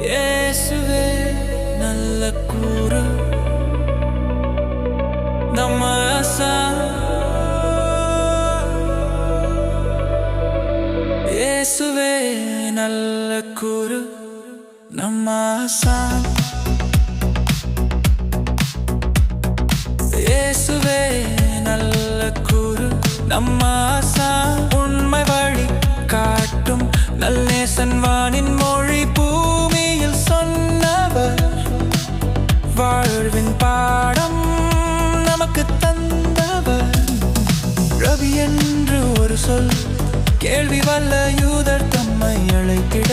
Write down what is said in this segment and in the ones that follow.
இயேசுவே நல்ல கூறு. நம்ம இயேசுவே நல்ல கூறு. நம்ம ஆசா. நம்ம ஆசா உண்மை வழி காட்டும் நல்லேசன் வானின் மொழி பூமியில் சொன்னவர். வாழ்வின் பாடம் நமக்கு தந்தவர். ரவி என்று ஒரு சொல் கேள்வி வல்ல யூதர் தம்மை அழைத்திட.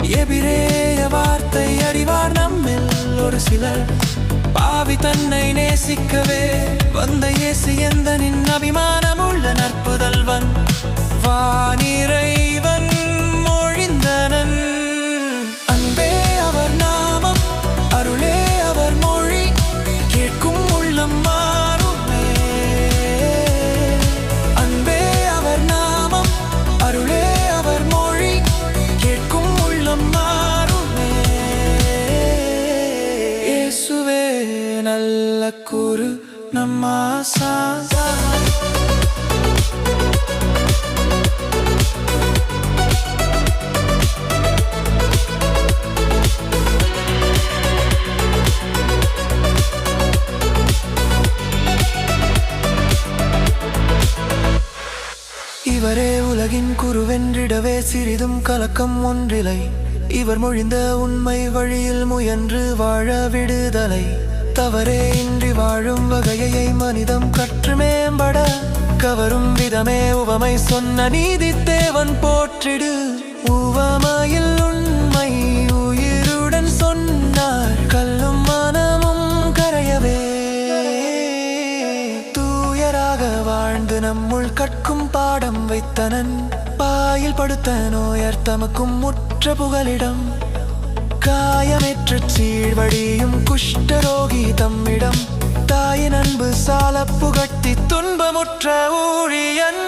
எபிரேய வார்த்தை அறிவார் நம்மில் ஒரு சிலர். பாவி தன்னை நேசிக்கவே வந்த இயேசு எந்த எந்தனின் அபிமானமுள்ள நற்புதல்வன்? வானிறைவன் நம்ம ஆசா இவரே உலகின் குருவென்றிடவே சிறிதும் கலக்கம் ஒன்றிலை. இவர் மொழிந்த உண்மை வழியில் முயன்று வாழ விடுதலை. தவறே இன்றி வாழும் வகையை மனிதம் கற்று மேம்பட கவரும் விதமே உவமை சொன்ன நீதி தேவன் போற்றிடு. உவமையில் உண்மை உயிருடன் சொன்னார். கல்லும் மனமும் கரையவே. தூயராக வாழ்ந்து நம்முள் கற்கும் பாடம் வைத்தனன். பாயில் படுத்த நோயர் தமக்கும் முற்ற புகலிடம். காயமற்று சீழ்வடியும் குஷ்டரோகி தம்மிடம் தாயின் அன்பு சால புகட்டி துன்பமுற்ற ஊழியன்.